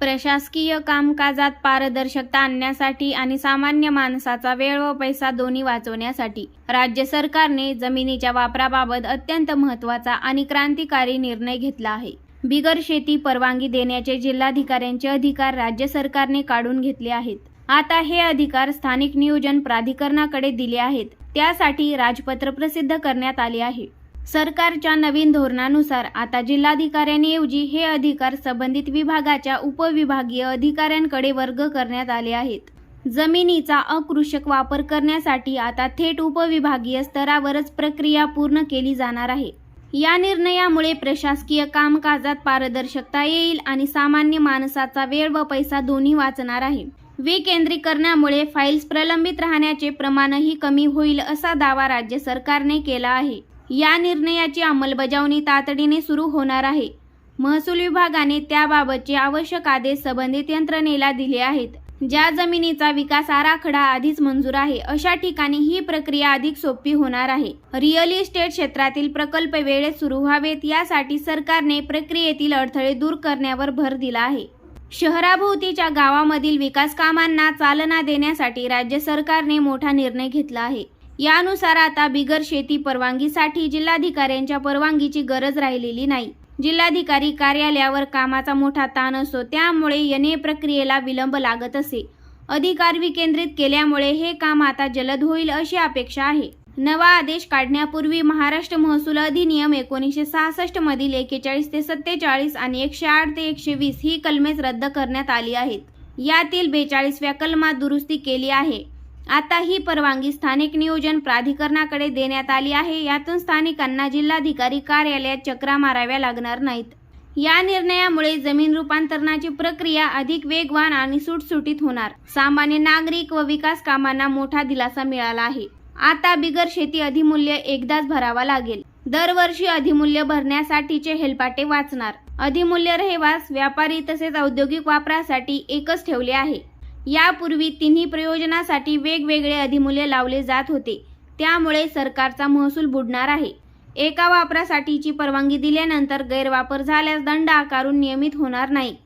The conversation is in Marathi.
प्रशासकीय कामकाजात पारदर्शकता आणण्यासाठी आणि सामान्य माणसाचा वेळ व पैसा दोन्ही वाचवण्यासाठी राज्य सरकारने जमिनीच्या वापराबाबत अत्यंत महत्त्वाचा आणि क्रांतिकारी निर्णय घेतला आहे. बिगर शेती परवानगी देण्याचे जिल्हाधिकाऱ्यांचे अधिकार राज्य सरकारने काढून घेतले आहेत. आता हे अधिकार स्थानिक नियोजन प्राधिकरणाकडे दिले आहेत. त्यासाठी राजपत्र प्रसिद्ध करण्यात आले आहे. सरकारच्या नवीन धोरणानुसार आता जिल्हाधिकाऱ्यांऐवजी हे अधिकार संबंधित विभागाच्या उपविभागीय अधिकाऱ्यांकडे वर्ग करण्यात आले आहेत. जमिनीचा अकृषक वापर करण्यासाठी आता थेट उपविभागीय स्तरावरच प्रक्रिया पूर्ण केली जाणार आहे. या निर्णयामुळे प्रशासकीय कामकाजात पारदर्शकता येईल आणि सामान्य माणसाचा वेळ व पैसा दोन्ही वाचणार आहे. विकेंद्रीकरणामुळे फाईल्स प्रलंबित राहण्याचे प्रमाणही कमी होईल असा दावा राज्य सरकारने केला आहे. या निर्णयाची अंमलबजावणी तातडीने सुरू होणार आहे. महसूल विभागाने त्याबाबतचे आवश्यक आदेश संबंधित यंत्रणेला दिले आहेत. ज्या जमिनीचा विकास आराखडा आधीच मंजूर आहे अशा ठिकाणी ही प्रक्रिया अधिक सोपी होणार आहे. रिअल इस्टेट क्षेत्रातील प्रकल्प वेळेत सुरू व्हावेत यासाठी सरकारने प्रक्रियेतील अडथळे दूर करण्यावर भर दिला आहे. शहराभोवतीच्या गावामधील विकास कामांना चालना देण्यासाठी राज्य सरकारने मोठा निर्णय घेतला आहे. यानुसार आता बिगर शेती परवानगीसाठी जिल्हाधिकाऱ्यांच्या परवानगीची गरज राहिलेली नाही. जिल्हाधिकारी कार्यालयावर कामाचा मोठा ताण असतो त्यामुळे यने प्रक्रियेला विलंब लागत असे. अधिकार विकेंद्रित केल्यामुळे हे काम आता जलद होईल अशी अपेक्षा आहे. नवा आदेश काढण्यापूर्वी महाराष्ट्र महसूल अधिनियम एकोणीसशे सहासष्ट मधील एकेचाळीस ते सत्तेचाळीस आणि एकशे आठ ते एकशे वीस ही कलमेच रद्द करण्यात आली आहेत. यातील बेचाळीसव्या कलमात दुरुस्ती केली आहे. आता ही परवानगी स्थानिक नियोजन प्राधिकरणाकडे देण्यात आली आहे. यातून स्थानिकांना जिल्हाधिकारी कार्यालयात चक्रा माराव्या लागणार नाहीत. या निर्णयामुळे जमीन रूपांतरणाची प्रक्रिया अधिक वेगवान आणि सुटसुटीत होणार. सामान्य नागरिक व विकास कामांना मोठा दिलासा मिळाला आहे. आता बिगर शेती अधिमूल्य एकदाच भरावा लागेल. दरवर्षी अधिमूल्य भरण्यासाठीचे हेलपाटे वाचणार. अधिमूल्य रहिवास व्यापारी तसेच औद्योगिक वापरासाठी एकच ठेवले आहे. यापूर्वी तिन्ही प्रयोजनासाठी वेगवेगळे अधिमूल्य लावले जात होते. त्यामुळे सरकारचा महसूल बुडणार आहे. एका वापरासाठीची परवानगी दिल्यानंतर गैरवापर झाल्यास दंड आकारून नियमित होणार नाही.